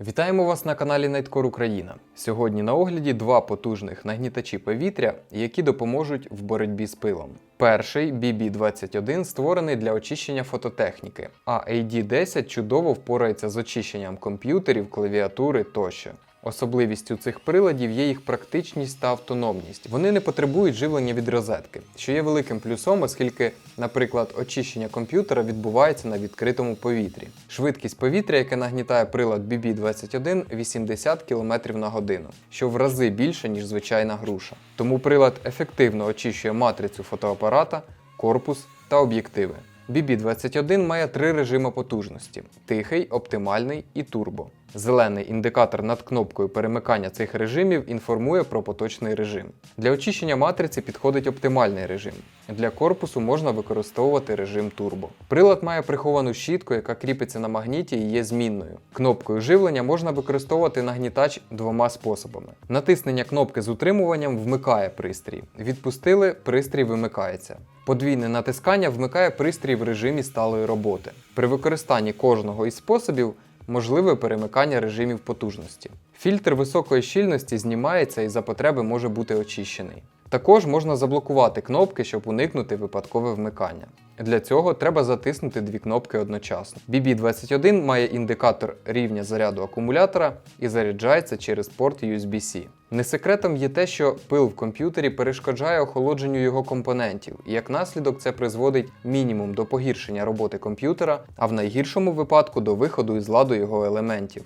Вітаємо вас на каналі Nightcore Україна. Сьогодні на огляді два потужних нагнітачі повітря, які допоможуть в боротьбі з пилом. Перший BB21 створений для очищення фототехніки, а AD10 чудово впорається з очищенням комп'ютерів, клавіатури тощо. Особливістю цих приладів є їх практичність та автономність. Вони не потребують живлення від розетки, що є великим плюсом, оскільки, наприклад, очищення комп'ютера відбувається на відкритому повітрі. Швидкість повітря, яке нагнітає прилад BB21, 80 км на годину, що в рази більше, ніж звичайна груша. Тому прилад ефективно очищує матрицю фотоапарата, корпус та об'єктиви. BB21 має три режими потужності: тихий, оптимальний і турбо. Зелений індикатор над кнопкою перемикання цих режимів інформує про поточний режим. Для очищення матриці підходить оптимальний режим. Для корпусу можна використовувати режим турбо. Прилад має приховану щітку, яка кріпиться на магніті і є змінною. Кнопкою живлення можна використовувати нагнітач двома способами. Натиснення кнопки з утримуванням вмикає пристрій. Відпустили, пристрій вимикається. Подвійне натискання вмикає пристрій в режимі сталої роботи. При використанні кожного із способів можливе перемикання режимів потужності. Фільтр високої щільності знімається і за потреби може бути очищений. Також можна заблокувати кнопки, щоб уникнути випадкове вмикання. Для цього треба затиснути дві кнопки одночасно. BB21 має індикатор рівня заряду акумулятора і заряджається через порт USB-C. Не секретом є те, що пил в комп'ютері перешкоджає охолодженню його компонентів, і як наслідок це призводить мінімум до погіршення роботи комп'ютера, а в найгіршому випадку до виходу із ладу його елементів.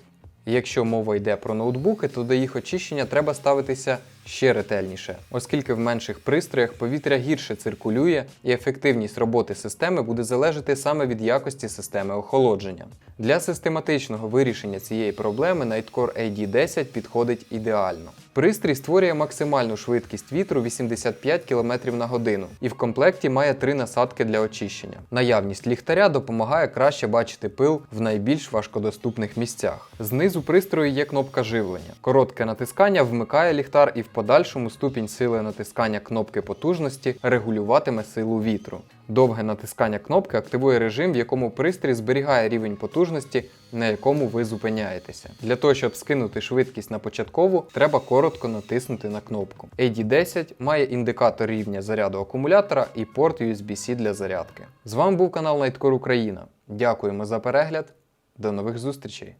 Якщо мова йде про ноутбуки, то до їх очищення треба ставитися ще ретельніше, оскільки в менших пристроях повітря гірше циркулює і ефективність роботи системи буде залежати саме від якості системи охолодження. Для систематичного вирішення цієї проблеми Nightcore AD10 підходить ідеально. Пристрій створює максимальну швидкість вітру 85 км на годину і в комплекті має три насадки для очищення. Наявність ліхтаря допомагає краще бачити пил в найбільш важкодоступних місцях. Знизу пристрою є кнопка живлення. Коротке натискання вмикає ліхтар і в подальшому ступінь сили натискання кнопки потужності регулюватиме силу вітру. Довге натискання кнопки активує режим, в якому пристрій зберігає рівень потужності, на якому ви зупиняєтеся. Для того, щоб скинути швидкість на початкову, треба коротко натиснути на кнопку. AD10 має індикатор рівня заряду акумулятора і порт USB-C для зарядки. З вами був канал Nightcore Україна. Дякуємо за перегляд. До нових зустрічей!